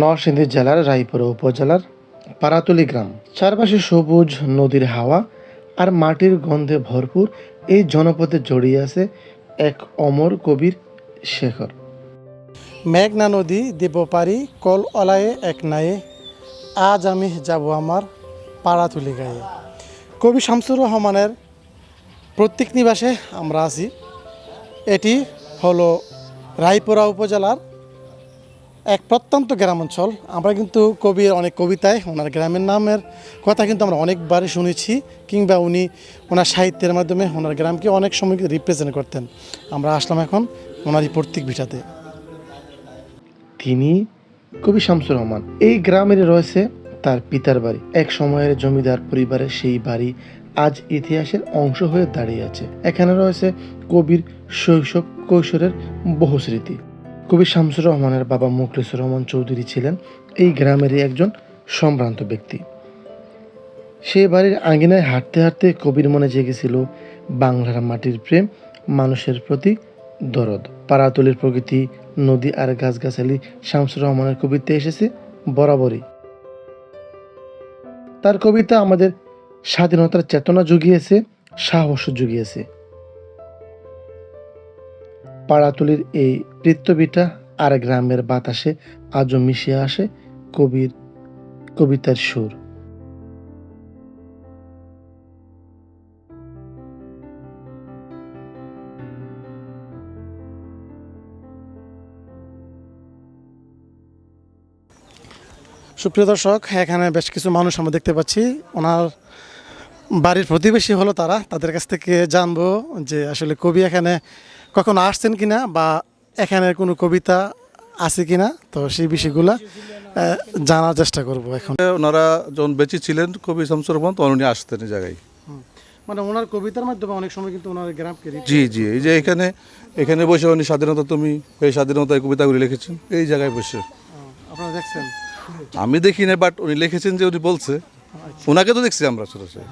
নরসিংদী জেলার রায়পুরা উপজেলার পারাতলি গ্রাম। চারপাশে সবুজ নদীর হাওয়া আর মাটির গন্ধে ভরপুর এই জনপদে জড়িয়ে আছে এক অমর কবির শেখর। মেঘনা নদী দেব পারি কল অলায়ে এক নায়ে, আজ আমি যাব আমার পাড়াতুলি গায়ে। কবি শামসুর রহমানের প্রত্যেক নিবাসে আমরা আছি। এটি হলো রায়পুরা উপজেলার এক প্রত্যন্ত গ্রাম অঞ্চল আমরা কিন্তু কবির অনেক কবিতায়, ওনার গ্রামের নামের কথা কিন্তু আমরা অনেকবারই শুনেছি, কিংবা উনি ওনার সাহিত্যের মাধ্যমে ওনার গ্রামকে অনেক সময় রিপ্রেজেন্ট করতেন। আমরা আসলাম এখন ওনারই প্রত্যেক ভিটাতে। তিনি কবি শামসুর রহমান। এই গ্রামের রয়েছে তার পিতার বাড়ি। এক সময়ের জমিদার পরিবারের সেই বাড়ি আজ ইতিহাসের অংশ হয়ে দাঁড়িয়ে আছে। এখানে রয়েছে কবির শৈশব কৈশোরের বহু স্মৃতি। কবি শামসুর রহমানের বাবা মুখলিসুর রহমান চৌধুরী ছিলেন এই গ্রামেরই একজন সম্ভ্রান্ত ব্যক্তি। সেই বাড়ির আঙিনায় হাঁটতে হাঁটতে কবির মনে জেগেছিল বাংলার মাটির প্রেম, মানুষের প্রতি দরদ। পাড়াতলির প্রকৃতি, নদী আর গাছগাছালি শামসুর রহমানের কবিতায় এসেছে বরাবরই। তার কবিতা আমাদের স্বাধীনতার চেতনা জুগিয়েছে সাহস জুগিয়েছে। পাড়াতলির এই বৃত্তবিটা আর গ্রামের বাতাসে আজও মিশে আসে কবির, কবিতার সুর। সুপ্রিয় দর্শক, এখানে বেশ কিছু মানুষ আমরা দেখতে পাচ্ছি। ওনার বাড়ির প্রতিবেশী হলো তারা। তাদের কাছ থেকে জানব যে আসলে কবি এখানে কখনো আসছেন কিনা বা এখানে কোনো কবিতা আছে কিনা তো সেই বিষয়গুলো জানার চেষ্টা করব এখন। ওনারা যখন বেঁচে ছিলেন কবি শামসুর রহমান তখন উনি আসতেন এই জায়গায়। মানে ওনার কবিতার মাধ্যমে অনেক সময় কিন্তু ওনার গ্রামকে জি জি এই যে এখানে এখানে বসে উনি স্বাধীনতা তুমি এই স্বাধীনতা এই কবিতাগুলি লিখেছেন এই জায়গায় বসে। আপনারা দেখছেন? আমি দেখি না বাট উনি লিখেছেন যে উনি বলছে। ওনাকে তো দেখছি আমরা সরাসরি।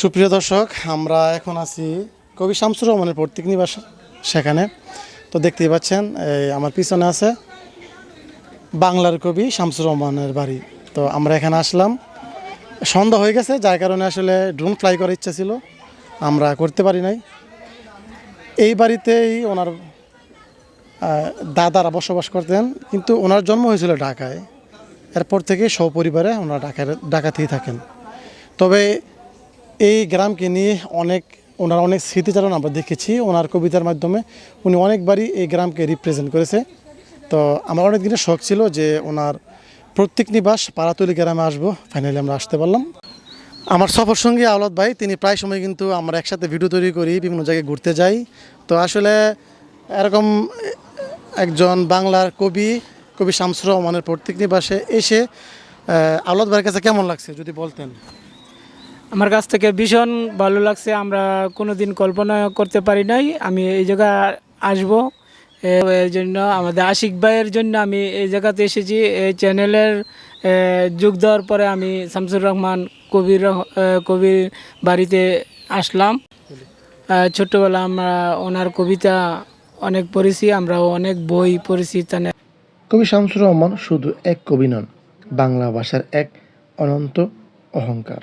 সুপ্রিয় দর্শক আমরা এখন আছি কবি শামসুর রহমানের প্রত্যেক নিবাস সেখানে। তো দেখতেই পাচ্ছেন, এই আমার পিছনে আছে বাংলার কবি শামসুর রহমানের বাড়ি। তো আমরা এখানে আসলাম। সন্ধ্যা হয়ে গেছে, যার কারণে আসলে ড্রোন ফ্লাই করার ইচ্ছা ছিল। আমরা করতে পারি নাই। এই বাড়িতেই ওনার দাদারা বসবাস করতেন, কিন্তু ওনার জন্ম হয়েছিল ঢাকায়। এরপর থেকে সপরিবারে ওনারা ঢাকায় ঢাকাতেই থাকেন। তবে এই গ্রামকে নিয়ে অনেক ওনার অনেক স্মৃতিচারণ আমরা দেখেছি। ওনার কবিতার মাধ্যমে উনি অনেকবারই এই গ্রামকে রিপ্রেজেন্ট করেছে। তো আমার অনেক দিনের শখ ছিল যে ওনার প্রত্যেক নিবাস পাড়াতলি গ্রামে আসব। ফাইনালি আমরা আসতে পারলাম। আমার সফর সঙ্গী আওলাদ ভাই, তিনি প্রায় সময় কিন্তু আমরা একসাথে ভিডিও তৈরি করি, বিভিন্ন জায়গায় ঘুরতে যাই। তো আসলে এরকম একজন বাংলার কবি কবি শামসুর রহমানের প্রত্যেক নিবাসে এসে আওলাদ ভাইয়ের কাছে কেমন লাগছে যদি বলতেন? আমার কাছ থেকে ভীষণ ভালো লাগছে, আমরা কোনো দিন কল্পনা করতে পারি নাই, আমি এই জায়গা আসব। এর জন্য আমাদের আশিক ভাইয়ের জন্য আমি এই জায়গাতে এসেছি এই চ্যানেলের যোগ দেওয়ার পরে আমি শামসুর রহমান কবির কবির বাড়িতে আসলাম। ছোট্টবেলা আমরা ওনার কবিতা অনেক পড়েছি, আমরাও অনেক বই পড়েছি তানে। কবি শামসুর রহমান শুধু এক কবি নন, বাংলা ভাষার এক অনন্ত অহংকার।